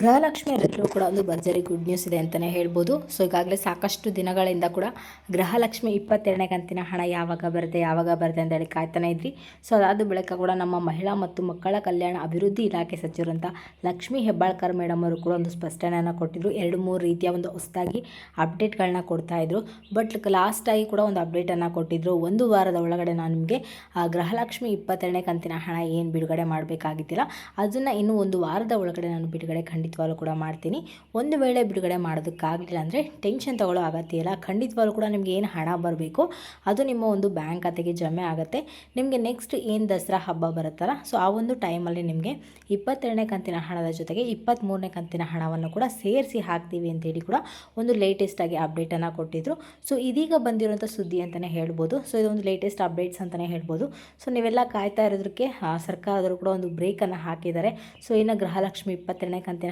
ಗೃಹಲಕ್ಷ್ಮಿ ಎಲ್ಲರೂ ಕೂಡ ಒಂದು ಭರ್ಜರಿ ಗುಡ್ ನ್ಯೂಸ್ ಇದೆ ಅಂತಲೇ ಹೇಳ್ಬೋದು. ಸೊ ಈಗಾಗಲೇ ಸಾಕಷ್ಟು ದಿನಗಳಿಂದ ಕೂಡ ಗೃಹಲಕ್ಷ್ಮಿ ಇಪ್ಪತ್ತೆರಡನೇ ಕಂತಿನ ಹಣ ಯಾವಾಗ ಬರುತ್ತೆ ಯಾವಾಗ ಬರುತ್ತೆ ಅಂತ ಹೇಳಿ ಕಾಯ್ತಾನೆ ಇದ್ರಿ. ಸೊ ಅದಾದ ಬಳಿಕ ಕೂಡ ನಮ್ಮ ಮಹಿಳಾ ಮತ್ತು ಮಕ್ಕಳ ಕಲ್ಯಾಣ ಅಭಿವೃದ್ಧಿ ಇಲಾಖೆ ಸಚಿವರಂತ ಲಕ್ಷ್ಮಿ ಹೆಬ್ಬಾಳ್ಕರ್ ಮೇಡಮ್ ಅವರು ಕೂಡ ಒಂದು ಸ್ಪಷ್ಟನೆಯನ್ನು ಕೊಟ್ಟಿದ್ರು. ಎರಡು ಮೂರು ರೀತಿಯ ಒಂದು ಹೊಸದಾಗಿ ಅಪ್ಡೇಟ್ಗಳನ್ನ ಕೊಡ್ತಾ ಇದ್ರು. ಬಟ್ ಲಾಸ್ಟಾಗಿ ಕೂಡ ಒಂದು ಅಪ್ಡೇಟನ್ನು ಕೊಟ್ಟಿದ್ರು. ಒಂದು ವಾರದ ಒಳಗಡೆ ನಾನು ನಿಮಗೆ ಗೃಹಲಕ್ಷ್ಮಿ ಇಪ್ಪತ್ತೆರಡನೇ ಕಂತಿನ ಹಣ ಏನು ಬಿಡುಗಡೆ ಮಾಡಬೇಕಾಗಿದ್ದಿಲ್ಲ ಅದನ್ನು ಇನ್ನೂ ಒಂದು ವಾರದ ಒಳಗಡೆ ನಾನು ಬಿಡುಗಡೆ ಖಂಡಿತವಾಗ್ಲೂ ಕೂಡ ಮಾಡ್ತೀನಿ. ಒಂದು ವೇಳೆ ಬಿಡುಗಡೆ ಮಾಡೋದಕ್ಕಾಗಲಿಲ್ಲ ಅಂದರೆ ಟೆನ್ಷನ್ ತಗೊಳ್ಳೋ ಅಗತ್ಯ ಇಲ್ಲ. ಖಂಡಿತವಾಗ್ಲೂ ಕೂಡ ನಿಮಗೆ ಏನು ಹಣ ಬರಬೇಕು, ಅದು ನಿಮ್ಮ ಒಂದು ಬ್ಯಾಂಕ್ ಖಾತೆಗೆ ಜಮೆ ಆಗುತ್ತೆ. ನಿಮಗೆ ನೆಕ್ಸ್ಟ್ ಏನು ದಸರಾ ಹಬ್ಬ ಬರುತ್ತಲ್ಲ ಸೊ ಆ ಒಂದು ಟೈಮಲ್ಲಿ ನಿಮಗೆ ಇಪ್ಪತ್ತೆರಡನೇ ಕಂತಿನ ಹಣದ ಜೊತೆಗೆ ಇಪ್ಪತ್ತ್ಮೂರನೇ ಕಂತಿನ ಹಣವನ್ನು ಕೂಡ ಸೇರಿಸಿ ಹಾಕ್ತೀವಿ ಅಂತೇಳಿ ಕೂಡ ಒಂದು ಲೇಟೆಸ್ಟಾಗಿ ಅಪ್ಡೇಟನ್ನು ಕೊಟ್ಟಿದ್ದರು ಸೊ ಇದೀಗ ಬಂದಿರುವಂಥ ಸುದ್ದಿ ಅಂತಲೇ ಹೇಳ್ಬೋದು. ಸೊ ಇದೊಂದು ಲೇಟೆಸ್ಟ್ ಅಪ್ಡೇಟ್ಸ್ ಅಂತಲೇ ಹೇಳ್ಬೋದು. ಸೊ ನೀವೆಲ್ಲ ಕಾಯ್ತಾ ಇರೋದಕ್ಕೆ ಸರ್ಕಾರದವರು ಕೂಡ ಒಂದು ಬ್ರೇಕನ್ನು ಹಾಕಿದ್ದಾರೆ. ಸೊ ಇನ್ನು ಗೃಹಲಕ್ಷ್ಮಿ ಇಪ್ಪತ್ತೆರಡನೇ ಕಂತಿನ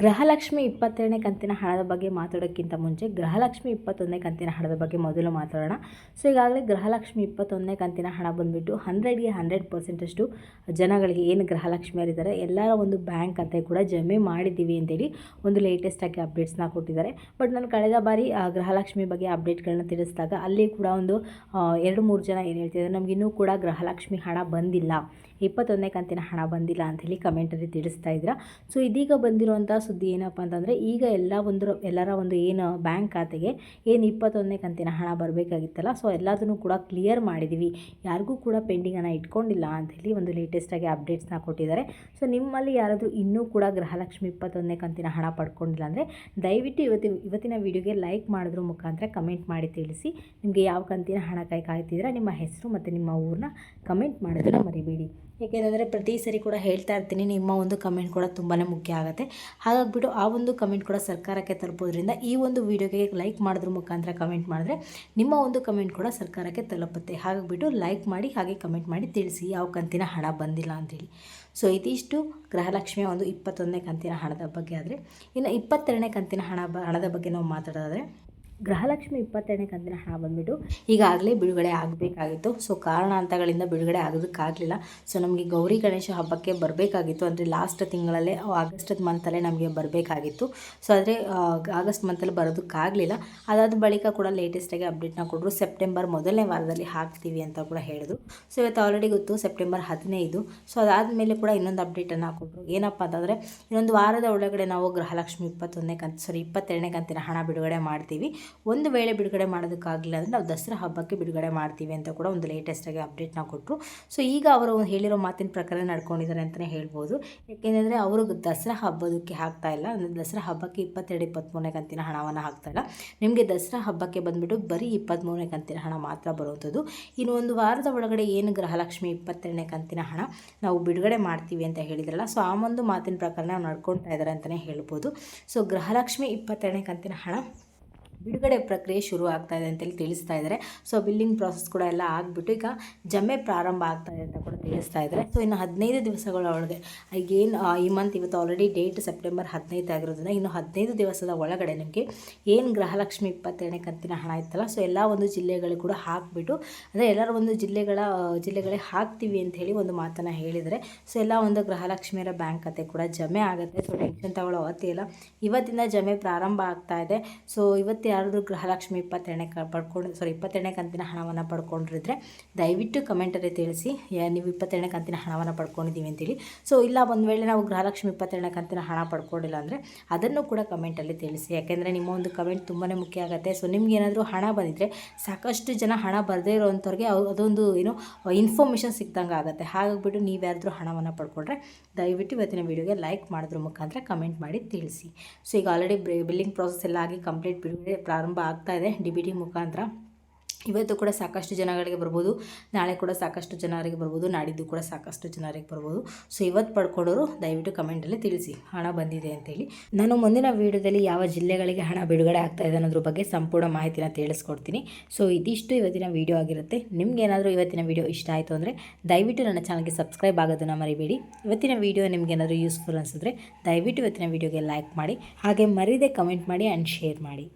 ಗೃಹಲಕ್ಷ್ಮಿ ಇಪ್ಪತ್ತೆರಡನೇ ಕಂತಿನ ಹಣದ ಬಗ್ಗೆ ಮಾತಾಡೋಕ್ಕಿಂತ ಮುಂಚೆ ಗೃಹಲಕ್ಷ್ಮಿ ಇಪ್ಪತ್ತೊಂದನೇ ಕಂತಿನ ಹಣದ ಬಗ್ಗೆ ಮೊದಲು ಮಾತಾಡೋಣ. ಸೊ, ಈಗಾಗಲೇ ಗೃಹಲಕ್ಷ್ಮಿ ಇಪ್ಪತ್ತೊಂದನೇ ಕಂತಿನ ಹಣ ಬಂದುಬಿಟ್ಟು ಹಂಡ್ರೆಡ್ಗೆ ಹಂಡ್ರೆಡ್ ಪರ್ಸೆಂಟಷ್ಟು ಜನಗಳಿಗೆ ಏನು ಗೃಹಲಕ್ಷ್ಮಿಯರಿದ್ದಾರೆ, ಎಲ್ಲರ ಒಂದು ಬ್ಯಾಂಕ್ ಅಂತ ಕೂಡ ಜಮೆ ಮಾಡಿದ್ದೀವಿ ಅಂತೇಳಿ ಒಂದು ಲೇಟೆಸ್ಟಾಗಿ ಅಪ್ಡೇಟ್ಸ್ನ ಕೊಟ್ಟಿದ್ದಾರೆ. ಬಟ್ ನಾನು ಕಳೆದ ಬಾರಿ ಗೃಹಲಕ್ಷ್ಮಿ ಬಗ್ಗೆ ಅಪ್ಡೇಟ್ಗಳನ್ನ ತಿಳಿಸಿದಾಗ ಅಲ್ಲಿ ಕೂಡ ಒಂದು ಎರಡು ಮೂರು ಜನ ಏನು ಹೇಳ್ತಿದ್ದಾರೆ ನಮಗಿನ್ನೂ ಕೂಡ ಗೃಹಲಕ್ಷ್ಮಿ ಹಣ ಬಂದಿಲ್ಲ. ಇಪ್ಪತ್ತೊಂದನೇ ಕಂತಿನ ಹಣ ಬಂದಿಲ್ಲ ಅಂತ ಹೇಳಿ ಕಮೆಂಟಲ್ಲಿ ತಿಳಿಸ್ತಾ ಇದ್ರ ಸೊ, ಇದೀಗ ಬಂದಿರುವಂಥ ಸುದ್ದಿ ಏನಪ್ಪ ಅಂತಂದರೆ, ಈಗ ಎಲ್ಲ ಒಂದು ಎಲ್ಲರ ಒಂದು ಏನು ಬ್ಯಾಂಕ್ ಖಾತೆಗೆ ಏನು ಇಪ್ಪತ್ತೊಂದನೇ ಕಂತಿನ ಹಣ ಬರಬೇಕಾಗಿತ್ತಲ್ಲ, ಸೊ, ಎಲ್ಲದನ್ನು ಕೂಡ ಕ್ಲಿಯರ್ ಮಾಡಿದ್ದೀವಿ. ಯಾರಿಗೂ ಕೂಡ ಪೆಂಡಿಂಗನ್ನು ಇಟ್ಕೊಂಡಿಲ್ಲ ಅಂತ ಹೇಳಿ ಒಂದು ಲೇಟೆಸ್ಟಾಗಿ ಅಪ್ಡೇಟ್ಸ್ನ ಕೊಟ್ಟಿದ್ದಾರೆ. ಸೊ, ನಿಮ್ಮಲ್ಲಿ ಯಾರಾದರೂ ಇನ್ನೂ ಕೂಡ ಗೃಹಲಕ್ಷ್ಮಿ ಇಪ್ಪತ್ತೊಂದನೇ ಕಂತಿನ ಹಣ ಪಡ್ಕೊಂಡಿಲ್ಲ ಅಂದರೆ, ದಯವಿಟ್ಟು ಇವತ್ತಿನ ಇವತ್ತಿನ ವೀಡಿಯೋಗೆ ಲೈಕ್ ಮಾಡಿದ್ರ ಮುಖಾಂತರ ಕಮೆಂಟ್ ಮಾಡಿ ತಿಳಿಸಿ. ನಿಮಗೆ ಯಾವ ಕಂತಿನ ಹಣ ಕೈ ಕಾಯ್ತಿದ್ರೆ ನಿಮ್ಮ ಹೆಸರು ಮತ್ತು ನಿಮ್ಮ ಊರನ್ನ ಕಮೆಂಟ್ ಮಾಡಿದ್ರೆ ಮರಿಬೇಡಿ. ಏಕೆಂದರೆ ಪ್ರತಿ ಸರಿ ಕೂಡ ಹೇಳ್ತಾ ಇರ್ತೀನಿ, ನಿಮ್ಮ ಒಂದು ಕಮೆಂಟ್ ಕೂಡ ತುಂಬಾ ಮುಖ್ಯ ಆಗುತ್ತೆ. ಹಾಗಾಗಿಬಿಟ್ಟು ಆ ಒಂದು ಕಮೆಂಟ್ ಕೂಡ ಸರ್ಕಾರಕ್ಕೆ ತಲುಪೋದ್ರಿಂದ ಈ ಒಂದು ವಿಡಿಯೋಗೆ ಲೈಕ್ ಮಾಡಿದ್ರ ಮುಖಾಂತರ ಕಮೆಂಟ್ ಮಾಡಿದ್ರೆ ನಿಮ್ಮ ಒಂದು ಕಮೆಂಟ್ ಕೂಡ ಸರ್ಕಾರಕ್ಕೆ ತಲುಪುತ್ತೆ. ಹಾಗಾಗಿಬಿಟ್ಟು ಲೈಕ್ ಮಾಡಿ, ಹಾಗೆ ಕಮೆಂಟ್ ಮಾಡಿ ತಿಳಿಸಿ ಯಾವ ಕಂತಿನ ಹಣ ಬಂದಿಲ್ಲ ಅಂತೇಳಿ ಸೊ ಇದಿಷ್ಟು ಗೃಹಲಕ್ಷ್ಮಿಯ ಒಂದು ಇಪ್ಪತ್ತೊಂದನೇ ಕಂತಿನ ಹಣದ ಬಗ್ಗೆ ಆದರೆ, ಇನ್ನು ಇಪ್ಪತ್ತೆರಡನೇ ಕಂತಿನ ಹಣ ಹಣದ ಬಗ್ಗೆ ನಾವು ಮಾತಾಡೋದಾದರೆ ಗೃಹಲಕ್ಷ್ಮಿ ಇಪ್ಪತ್ತೆರಡನೇ ಕಂತಿನ ಹಣ ಬಂದುಬಿಟ್ಟು ಈಗಾಗಲೇ ಬಿಡುಗಡೆ ಆಗಬೇಕಾಗಿತ್ತು. ಸೊ ಕಾರಣಾಂತಗಳಿಂದ ಬಿಡುಗಡೆ ಆಗೋದಕ್ಕಾಗಲಿಲ್ಲ. ಸೊ ನಮಗೆ ಗೌರಿ ಗಣೇಶ ಹಬ್ಬಕ್ಕೆ ಬರಬೇಕಾಗಿತ್ತು. ಅಂದರೆ ಲಾಸ್ಟ್ ತಿಂಗಳಲ್ಲೇ ಆಗಸ್ಟ್ ಮಂತಲ್ಲೇ ನಮಗೆ ಬರಬೇಕಾಗಿತ್ತು. ಸೊ ಆದರೆ ಆಗಸ್ಟ್ ಮಂತಲ್ಲಿ ಬರೋದಕ್ಕಾಗಲಿಲ್ಲ. ಅದಾದ ಬಳಿಕ ಕೂಡ ಲೇಟೆಸ್ಟಾಗಿ ಅಪ್ಡೇಟ್ನ ಕೊಟ್ಟರು ಸೆಪ್ಟೆಂಬರ್ ಮೊದಲನೇ ವಾರದಲ್ಲಿ ಹಾಕ್ತೀವಿ ಅಂತ ಕೂಡ ಹೇಳಿದ್ರು. ಸೊ ಇವತ್ತು ಆಲ್ರೆಡಿ ಗೊತ್ತು ಸೆಪ್ಟೆಂಬರ್ ಹದಿನೈದು. ಸೊ ಅದಾದಮೇಲೆ ಕೂಡ ಇನ್ನೊಂದು ಅಪ್ಡೇಟನ್ನು ಕೊಟ್ಟರು ಏನಪ್ಪ ಅಂತಂದರೆ, ಇನ್ನೊಂದು ವಾರದ ಒಳಗಡೆ ನಾವು ಗೃಹಲಕ್ಷ್ಮಿ ಇಪ್ಪತ್ತೊಂದನೇ ಕಂತು ಸಾರಿ ಇಪ್ಪತ್ತೆರಡನೇ ಕಂತಿನ ಹಣ ಬಿಡುಗಡೆ ಮಾಡ್ತೀವಿ. ಒಂದು ವೇಳೆ ಬಿಡುಗಡೆ ಮಾಡೋದಕ್ಕಾಗಲಿಲ್ಲ ಅಂದರೆ ನಾವು ದಸರಾ ಹಬ್ಬಕ್ಕೆ ಬಿಡುಗಡೆ ಮಾಡ್ತೀವಿ ಅಂತ ಕೂಡ ಒಂದು ಲೇಟೆಸ್ಟಾಗಿ ಅಪ್ಡೇಟ್ನ ಕೊಟ್ಟರು ಸೊ ಈಗ ಅವರು ಹೇಳಿರೋ ಮಾತಿನ ಪ್ರಕಾರ ನಡ್ಕೊಂಡಿದ್ದಾರೆ ಅಂತಲೇ ಹೇಳ್ಬೋದು. ಯಾಕೆಂದರೆ ಅವರು ದಸರಾ ಹಬ್ಬದಕ್ಕೆ ಹಾಕ್ತಾ ಇಲ್ಲ. ಅಂದರೆ ದಸರಾ ಹಬ್ಬಕ್ಕೆ ಇಪ್ಪತ್ತೆರಡು ಇಪ್ಪತ್ತ್ಮೂರನೇ ಕಂತಿನ ಹಣವನ್ನು ಹಾಕ್ತಾ ಇಲ್ಲ. ನಿಮಗೆ ದಸರಾ ಹಬ್ಬಕ್ಕೆ ಬಂದುಬಿಟ್ಟು ಬರೀ ಇಪ್ಪತ್ತ್ಮೂರನೇ ಕಂತಿನ ಹಣ ಮಾತ್ರ ಬರುವಂಥದ್ದು. ಇನ್ನು ಒಂದು ವಾರದ ಒಳಗಡೆ ಏನು ಗೃಹಲಕ್ಷ್ಮಿ ಇಪ್ಪತ್ತೆರಡನೇ ಕಂತಿನ ಹಣ ನಾವು ಬಿಡುಗಡೆ ಮಾಡ್ತೀವಿ ಅಂತ ಹೇಳಿದ್ರಲ್ಲ ಸೊ ಆ ಒಂದು ಮಾತಿನ ಪ್ರಕಾರ ನಾವು ನಡ್ಕೊಳ್ತಾ ಇದ್ದಾರೆ ಅಂತಲೇ ಹೇಳ್ಬೋದು. ಸೊ ಗೃಹಲಕ್ಷ್ಮಿ ಇಪ್ಪತ್ತೆರಡನೇ ಕಂತಿನ ಹಣ ಬಿಡುಗಡೆ ಪ್ರಕ್ರಿಯೆ ಶುರು ಆಗ್ತಾ ಇದೆ ಅಂತೇಳಿ ತಿಳಿಸ್ತಾ ಇದ್ದಾರೆ. ಸೊ ಬಿಲ್ಲಿಂಗ್ ಪ್ರಾಸೆಸ್ ಕೂಡ ಎಲ್ಲ ಆಗಿಬಿಟ್ಟು ಈಗ ಜಮೆ ಪ್ರಾರಂಭ ಆಗ್ತಾ ಇದೆ ಅಂತ ಕೂಡ ತಿಳಿಸ್ತಾ ಇದ್ದಾರೆ. ಸೊ ಇನ್ನು ಹದಿನೈದು ದಿವಸಗಳ ಒಳಗೆ ಈಗೇನು ಈ ಮಂತ್ ಇವತ್ತು ಆಲ್ರೆಡಿ ಡೇಟ್ ಸೆಪ್ಟೆಂಬರ್ ಹದಿನೈದು ಆಗಿರೋದ್ರಿಂದ ಇನ್ನು ಹದಿನೈದು ದಿವಸದ ಒಳಗಡೆ ನಿಮಗೆ ಏನು ಗೃಹಲಕ್ಷ್ಮಿ ಇಪ್ಪತ್ತೆರಡನೇ ಕಂತಿನ ಹಣ ಇತ್ತಲ್ಲ ಸೊ ಎಲ್ಲ ಒಂದು ಜಿಲ್ಲೆಗಳು ಕೂಡ ಹಾಕಿಬಿಟ್ಟು, ಅಂದರೆ ಎಲ್ಲರ ಒಂದು ಜಿಲ್ಲೆಗಳ ಜಿಲ್ಲೆಗಳಿಗೆ ಹಾಕ್ತೀವಿ ಅಂತ ಹೇಳಿ ಒಂದು ಮಾತನ್ನು ಹೇಳಿದರೆ ಸೊ ಎಲ್ಲ ಒಂದು ಗೃಹಲಕ್ಷ್ಮಿಯರ ಬ್ಯಾಂಕ್ ಖಾತೆ ಕೂಡ ಜಮೆ ಆಗುತ್ತೆ. ಸೊ ಟೆನ್ಷನ್ ತಗೊಳ್ಳೋ ಅವತ್ತಿಲ್ಲ ಇವತ್ತಿಂದ ಜಮೆ ಪ್ರಾರಂಭ ಆಗ್ತಾ ಇದೆ. ಸೊ ಇವತ್ತು ಯಾರಾದರೂ ಗೃಹಲಕ್ಷ್ಮಿ ಇಪ್ಪತ್ತೆರಡನೇ ಕ ಪಡ್ಕೊಂಡು ಸಾರಿ ಇಪ್ಪತ್ತೆರಡನೇ ಕಂತಿನ ಹಣವನ್ನು ಪಡ್ಕೊಂಡಿದ್ರೆ ದಯವಿಟ್ಟು ಕಮೆಂಟಲ್ಲಿ ತಿಳಿಸಿ ನೀವು ಇಪ್ಪತ್ತೆರಡನೇ ಕಂತಿನ ಹಣವನ್ನು ಪಡ್ಕೊಂಡಿದ್ದೀವಿ ಅಂತೇಳಿ. ಸೊ ಇಲ್ಲ, ಒಂದು ವೇಳೆ ನಾವು ಗೃಹಲಕ್ಷ್ಮಿ ಇಪ್ಪತ್ತೆರಡನೇ ಕಂತಿನ ಹಣ ಪಡ್ಕೊಂಡಿಲ್ಲ ಅಂದರೆ ಅದನ್ನು ಕೂಡ ಕಮೆಂಟಲ್ಲಿ ತಿಳಿಸಿ. ಯಾಕೆಂದರೆ ನಿಮ್ಮ ಒಂದು ಕಮೆಂಟ್ ತುಂಬಾ ಮುಖ್ಯ ಆಗುತ್ತೆ. ಸೊ ನಿಮ್ಗೆ ಏನಾದರೂ ಹಣ ಬಂದಿದ್ದರೆ ಸಾಕಷ್ಟು ಜನ ಹಣ ಬರದೇ ಇರೋವಂಥವ್ರಿಗೆ ಅದೊಂದು, ಏನು ಇನ್ಫಾರ್ಮೇಷನ್ ಸಿಕ್ಕಿದಂಗೆ ಆಗುತ್ತೆ. ಹಾಗಾಗ್ಬಿಟ್ಟು ನೀವು ಯಾರಾದರೂ ಹಣವನ್ನು ಪಡ್ಕೊಂಡ್ರೆ ದಯವಿಟ್ಟು ಇವತ್ತಿನ ವೀಡಿಯೋಗೆ ಲೈಕ್ ಮಾಡಿದ್ರ ಮುಖಾಂತರ ಕಮೆಂಟ್ ಮಾಡಿ ತಿಳಿಸಿ. ಸೊ ಈಗ ಆಲ್ರೆಡಿ ಬಿಲ್ಲಿಂಗ್ ಪ್ರಾಸೆಸ್ ಎಲ್ಲ ಆಗಿ ಕಂಪ್ಲೀಟ್ ಬಿಡುಗಡೆ ಪ್ರಾರಂಭ ಆಗ್ತಾ ಇದೆ ಡಿ ಬಿ ಟಿ ಮುಖಾಂತರ. ಇವತ್ತು ಕೂಡ ಸಾಕಷ್ಟು ಜನಗಳಿಗೆ ಬರ್ಬೋದು. ನಾಳೆ ಕೂಡ ಸಾಕಷ್ಟು ಜನರಿಗೆ ಬರ್ಬೋದು. ನಾಡಿದ್ದು ಕೂಡ ಸಾಕಷ್ಟು ಜನರಿಗೆ ಬರ್ಬೋದು. ಸೊ ಇವತ್ತು ಪಡ್ಕೊಂಡವರು ದಯವಿಟ್ಟು ಕಮೆಂಟಲ್ಲಿ ತಿಳಿಸಿ. ಹಣ ಬಂದಿದೆ ಅಂತೇಳಿ ನಾನು ಮುಂದಿನ ವೀಡಿಯೋದಲ್ಲಿ ಯಾವ ಜಿಲ್ಲೆಗಳಿಗೆ ಹಣ ಬಿಡುಗಡೆ ಆಗ್ತಾ ಇದೆ ಅನ್ನೋದ್ರ ಬಗ್ಗೆ ಸಂಪೂರ್ಣ ಮಾಹಿತಿನ ತಿಳಿಸ್ಕೊಡ್ತೀನಿ. ಸೊ ಇದಿಷ್ಟು ಇವತ್ತಿನ ವೀಡಿಯೋ ಆಗಿರುತ್ತೆ. ನಿಮ್ಗೆ ಏನಾದರೂ ಇವತ್ತಿನ ವೀಡಿಯೋ ಇಷ್ಟ ಆಯಿತು ಅಂದರೆ ದಯವಿಟ್ಟು ನನ್ನ ಚಾನಲ್ಗೆ ಸಬ್ಸ್ಕ್ರೈಬ್ ಆಗೋದನ್ನು ಮರಿಬೇಡಿ. ಇವತ್ತಿನ ವೀಡಿಯೋ ನಿಮ್ಗೆ ಏನಾದರೂ ಯೂಸ್ಫುಲ್ ಅನಿಸಿದ್ರೆ ದಯವಿಟ್ಟು ಇವತ್ತಿನ ವೀಡಿಯೋಗೆ ಲೈಕ್ ಮಾಡಿ. ಹಾಗೆ ಮರೀದೆ ಕಮೆಂಟ್ ಮಾಡಿ ಆ್ಯಂಡ್ ಶೇರ್ ಮಾಡಿ.